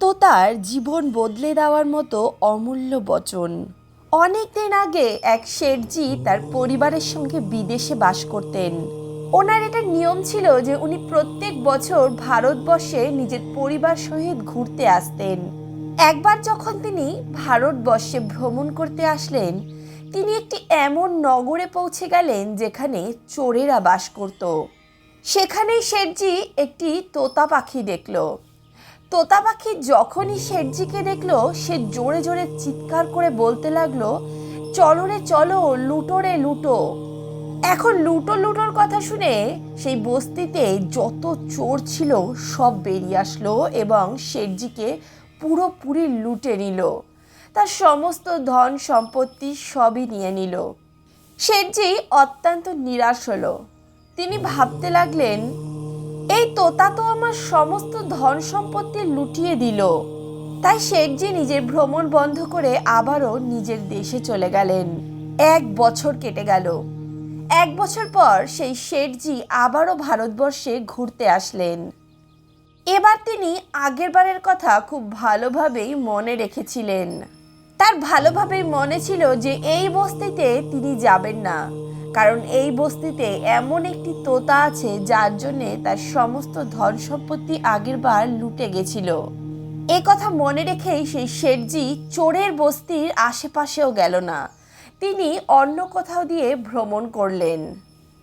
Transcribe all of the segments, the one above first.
তোতার জীবন বদলে দেওয়ার মতো অমূল্য বচন। অনেক দিন আগে এক শেঠজি তার পরিবারের সঙ্গে বিদেশে বাস করতেন। ওনার এটা নিয়ম ছিল যে উনি প্রত্যেক বছর ভারতবর্ষে নিজের পরিবার সহিত ঘুরতে আসতেন। একবার যখন তিনি ভারতবর্ষে ভ্রমণ করতে আসলেন, তিনি একটি এমন নগরে পৌঁছে গেলেন যেখানে চোরেরা বাস করত। সেখানেই শেঠজি একটি তোতা পাখি দেখল। তোতা পাখি যখনই শেঠজিকে দেখল, সে জোরে জোরে চিৎকার করে বলতে লাগল, চলো রে, চলো, লুটো রে, লুটো। এখন লুটো লুটোর কথা শুনে সেই বস্তিতে যত চোর ছিল সব বেরিয়ে আসলো এবং শেঠজিকে পুরোপুরি লুটে নিল। তার সমস্ত ধন সম্পত্তি সবই নিয়ে নিল। শেঠজি অত্যন্ত নিরাশ হলো। তিনি ভাবতে লাগলেন এই তোতা তো আমার সমস্ত ধন সম্পত্তি লুটিয়ে দিল। তাই শেঠজি নিজের ভ্রমণ বন্ধ করে আবারও নিজের দেশে চলে গেলেন। এক বছর কেটে গেল। এক বছর পর সেই শেঠজি আবারও ভারতবর্ষে ঘুরতে আসলেন। এবার তিনি আগেরবারের কথা খুব ভালোভাবেই মনে রেখেছিলেন। তার ভালোভাবেই মনে ছিল যে এই বস্তিতে তিনি যাবেন না। কারণ এই বস্তিতে এমন একটি তোতা আছে যার জন্যে তার সমস্ত ধন সম্পত্তি আগেরবার লুটে গেছিল। এ কথা মনে রেখেই সেই শেঠজি চোরের বস্তির আশেপাশেও গেল না। তিনি অন্য কোথাও দিয়ে ভ্রমণ করলেন।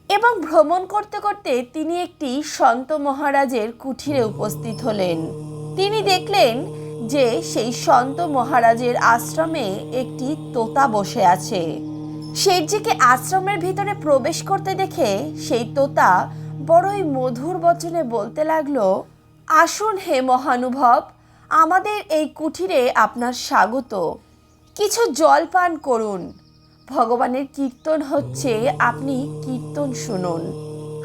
এবং ভ্রমণ করতে করতে তিনি একটি সন্ত মহারাজের কুঠিরে উপস্থিত হলেন। তিনি দেখলেন যে সেই সন্ত মহারাজের আশ্রমে একটি তোতা বসে আছে। শেঠজিকে আশ্রমের ভিতরে প্রবেশ করতে দেখে সেই তোতা বড়ই মধুর বচনে বলতে লাগল, আসুন হে মহানুভব, আমাদের এই কুঠিরে আপনার স্বাগত। কিছু জল পান করুন। ভগবানের কীর্তন হচ্ছে, আপনি কীর্তন শুনুন।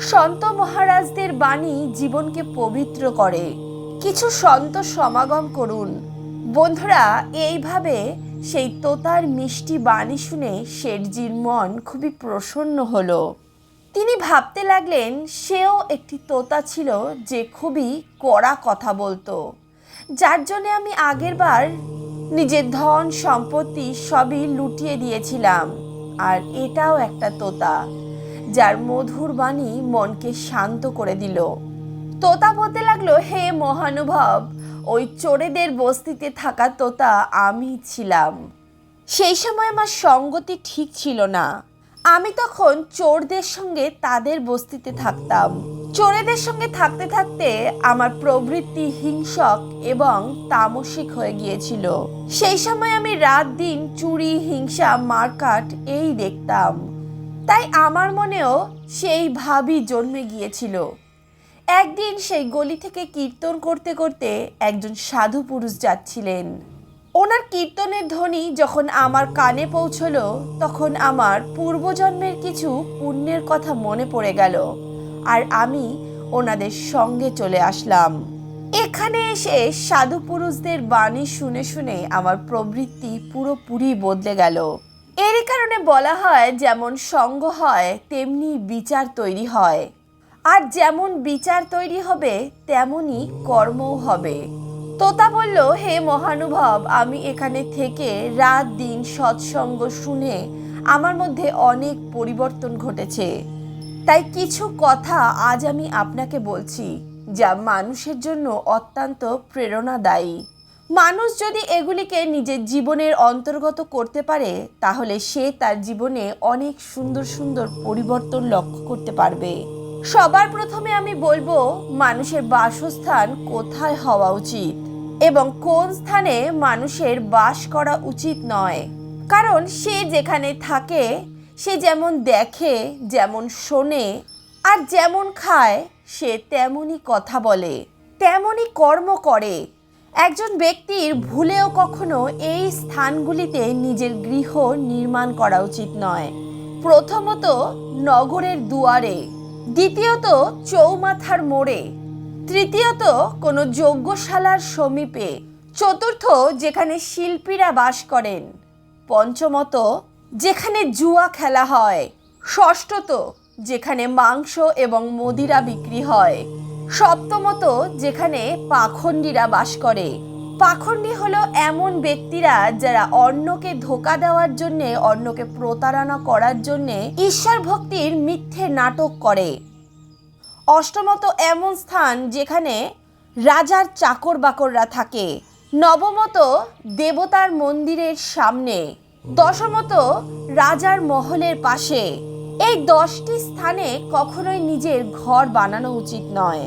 সন্ত মহারাজদের বাণী জীবনকে পবিত্র করে। কিছু সন্ত সমাগম করুন। বন্ধুরা, এইভাবে সেই তোতার মিষ্টি বাণী শুনে শেঠজির মন খুবই প্রসন্ন হলো। তিনি ভাবতে লাগলেন, সেও একটি তোতা ছিল যে খুবই কড়া কথা বলতো। যার জন্য আমি আগেরবার নিজের ধন সম্পত্তি সবই লুটিয়ে দিয়েছিলাম, আর এটাও একটা তোতা, যার মধুর বাণী মনকে শান্ত করে দিল। তোতা বলতে লাগল, হে মহানুভব ওই চোরেদের বস্তিতে থাকা তোতা আমি ছিলাম। সেই সময় আমার সঙ্গতি ঠিক ছিল না। আমি তখন চোরদের সঙ্গে তাদের বস্তিতে থাকতাম। চোরেদের সঙ্গে থাকতে থাকতে আমার প্রবৃত্তি হিংসক এবং তামসিক হয়ে গিয়েছিল। সেই সময় আমি রাত দিন চুরি, হিংসা, মারকাট এই দেখতাম। তাই আমার মনেও সেই ভাবই জন্মে গিয়েছিল। একদিন সেই গলি থেকে কীর্তন করতে করতে একজন সাধু পুরুষ যাচ্ছিলেন। ওনার কীর্তনের ধ্বনি যখন আমার কানে পৌঁছলো, তখন আমার পূর্বজন্মের কিছু পুণ্যের কথা মনে পড়ে গেল আর আমি ওনাদের সঙ্গে চলে আসলাম। এখানে এসে সাধু পুরুষদের বাণী শুনে শুনে আমার প্রবৃত্তি পুরোপুরি বদলে গেল। এর কারণে বলা হয়, যেমন সঙ্গ হয়, তেমনি বিচার তৈরি হয়। আর যেমন বিচার তৈরি হবে তেমনি কর্মও হবে। তোতা বলল, হে মহানুভব, আমি এখানে থেকে রাত দিন সৎসঙ্গ শুনে আমার মধ্যে অনেক পরিবর্তন ঘটেছে। তাই কিছু কথা আজ আমি আপনাকে বলছি, যা মানুষের জন্য অত্যন্ত প্রেরণাদায়ী। মানুষ যদি এগুলিকে নিজের জীবনের অন্তর্গত করতে পারে, তাহলে সে তার জীবনে অনেক সুন্দর সুন্দর পরিবর্তন লক্ষ্য করতে পারবে। সবার প্রথমে আমি বলব, মানুষের বাসস্থান কোথায় হওয়া উচিত এবং কোন স্থানে মানুষের বাস করা উচিত নয়। কারণ সে যেখানে থাকে, সে যেমন দেখে, যেমন শোনে, আর যেমন খায়, সে তেমনই কথা বলে, তেমনই কর্ম করে। একজন ব্যক্তির ভুলেও কখনো এই স্থানগুলিতে নিজের গৃহ নির্মাণ করা উচিত নয়। প্রথমত নগরের দুয়ারে। দ্বিতীয়ত চৌমাথার মোড়ে, তৃতীয়ত কোনো যজ্ঞশালার সমীপে, চতুর্থ যেখানে শিল্পীরা বাস করেন, পঞ্চমত যেখানে জুয়া খেলা হয়, ষষ্ঠত যেখানে মাংস এবং মদিরা বিক্রি হয়, সপ্তমত যেখানে পাখণ্ডীরা বাস করে। পাখণ্ডী হলো এমন ব্যক্তিরা যারা অন্যকে ধোকা দেওয়ার জন্যে, অন্যকে প্রতারণা করার জন্যে ঈশ্বর ভক্তির মিথ্যে নাটক করে। অষ্টমত এমন স্থান যেখানে রাজার চাকর বাকররা থাকে। নবমত দেবতার মন্দিরের সামনে। দশমত রাজার মহলের পাশে। এই দশটি স্থানে কখনোই নিজের ঘর বানানো উচিত নয়।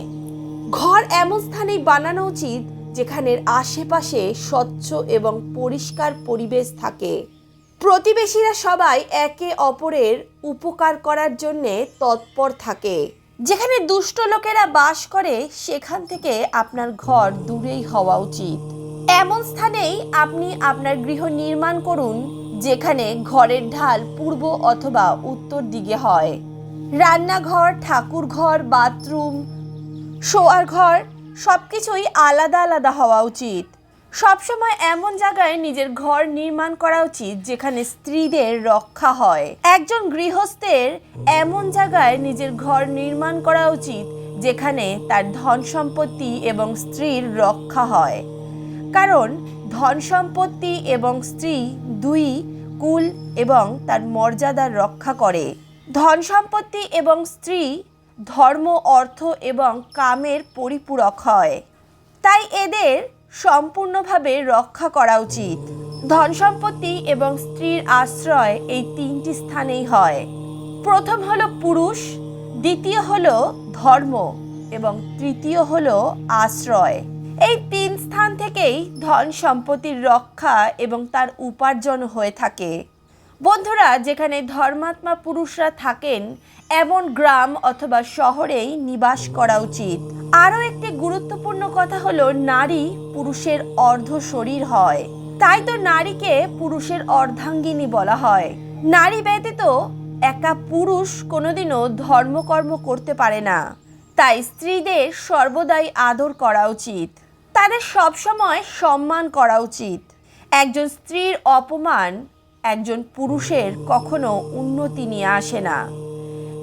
ঘর এমন স্থানেই বানানো উচিত যেখানের আশেপাশে স্বচ্ছ এবং পরিষ্কার পরিবেশ থাকে। প্রতিবেশীরা সবাই একে অপরের উপকার করার জন্যে তৎপর থাকে। যেখানে দুষ্ট লোকেরা বাস করে, সেখান থেকে আপনার ঘর দূরেই হওয়া উচিত। এমন স্থানেই আপনি আপনার গৃহ নির্মাণ করুন, যেখানে ঘরের ঢাল পূর্ব অথবা উত্তর দিকে হয়। রান্নাঘর ঠাকুর ঘর বাথরুম, শোয়ার ঘর সব কিছুই আলাদা আলাদা হওয়া উচিত। সবসময় এমন জায়গায় নিজের ঘর নির্মাণ করা উচিত যেখানে স্ত্রীদের রক্ষা হয়। একজন গৃহস্থের এমন জায়গায় নিজের ঘর নির্মাণ করা উচিত যেখানে তার ধন সম্পত্তি এবং স্ত্রীর রক্ষা হয়। কারণ ধন সম্পত্তি এবং স্ত্রী দুই কুল এবং তার মর্যাদার রক্ষা করে। ধন সম্পত্তি এবং স্ত্রী ধর্ম, অর্থ এবং কামের পরিপূরক হয়। তাই এদের সম্পূর্ণভাবে রক্ষা করা উচিত। ধন সম্পত্তি এবং স্ত্রীর আশ্রয় এই তিনটি স্থানেই হয়। প্রথম হলো পুরুষ, দ্বিতীয় হলো ধর্ম এবং তৃতীয় হলো আশ্রয়। এই তিন স্থান থেকেই ধন সম্পত্তির রক্ষা এবং তার উপার্জন হয়ে থাকে। বন্ধুরা, যেখানে ধর্মাত্মা পুরুষরা থাকেন, এমন গ্রাম অথবা শহরেই নিবাস করা উচিত। আরও একটি গুরুত্বপূর্ণ কথা হলো, নারী পুরুষের অর্ধ শরীর হয়। তাই তো নারীকে পুরুষের অর্ধাঙ্গিনী বলা হয়। নারী ব্যতীত একা পুরুষ কোনোদিনও ধর্মকর্ম করতে পারে না। তাই স্ত্রীদের সর্বদাই আদর করা উচিত। তাদের সবসময় সম্মান করা উচিত। একজন স্ত্রীর অপমান একজন পুরুষের কখনো উন্নতি নিয়ে আসে না।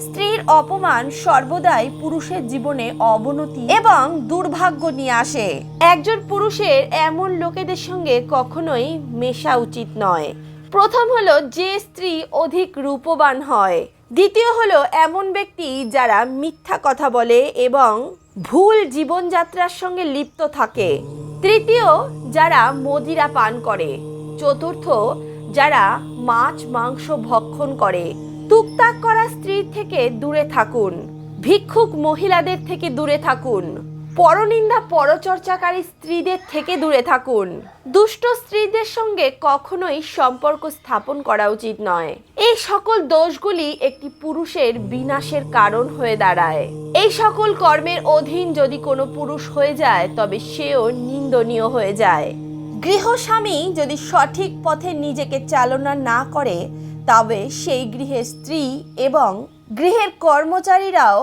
স্ত্রীর অপমান সর্বদাই পুরুষের জীবনে অবনতি এবং দুর্ভাগ্য নিয়ে আসে। একজন পুরুষের এমন লোকেদের সঙ্গে কখনোই মেশা উচিত নয়। প্রথম হলো যে স্ত্রী অধিক রূপবান হয়। দ্বিতীয় হলো এমন ব্যক্তি যারা মিথ্যা কথা বলে এবং ভুল জীবনযাত্রার সঙ্গে লিপ্ত থাকে। তৃতীয়, যারা মদিরা পান করে। চতুর্থ যারা মাছ, মাংস ভক্ষণ করে টুকটাক করা স্ত্রীর থেকে দূরে থাকুন, ভিক্ষুক মহিলাদের থেকে দূরে থাকুন, পরনিন্দা পরচর্চাকারী স্ত্রীদের থেকে দূরে থাকুন। দুষ্ট স্ত্রীদের সঙ্গে কখনোই সম্পর্ক স্থাপন করা উচিত নয়। এই সকল দোষগুলি একটি পুরুষের বিনাশের কারণ হয়ে দাঁড়ায়। এই সকল কর্মের অধীন যদি কোনো পুরুষ হয়ে যায়, তবে সেও নিন্দনীয় হয়ে যায়। গৃহস্বামী যদি সঠিক পথে নিজেকে চালনা না করে, তবে সেই গৃহের স্ত্রী এবং গৃহের কর্মচারীরাও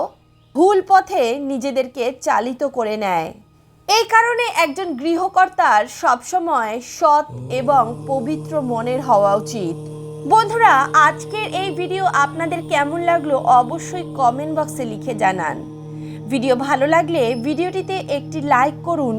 ভুল পথে নিজেদেরকে চালিত করে নেয়। এই কারণে একজন গৃহকর্তার সবসময় সৎ এবং পবিত্র মনের হওয়া উচিত। বন্ধুরা, আজকের এই ভিডিও আপনাদের কেমন লাগল অবশ্যই কমেন্ট বক্সে লিখে জানান। ভিডিও ভালো লাগলে ভিডিওটিতে একটি লাইক করুন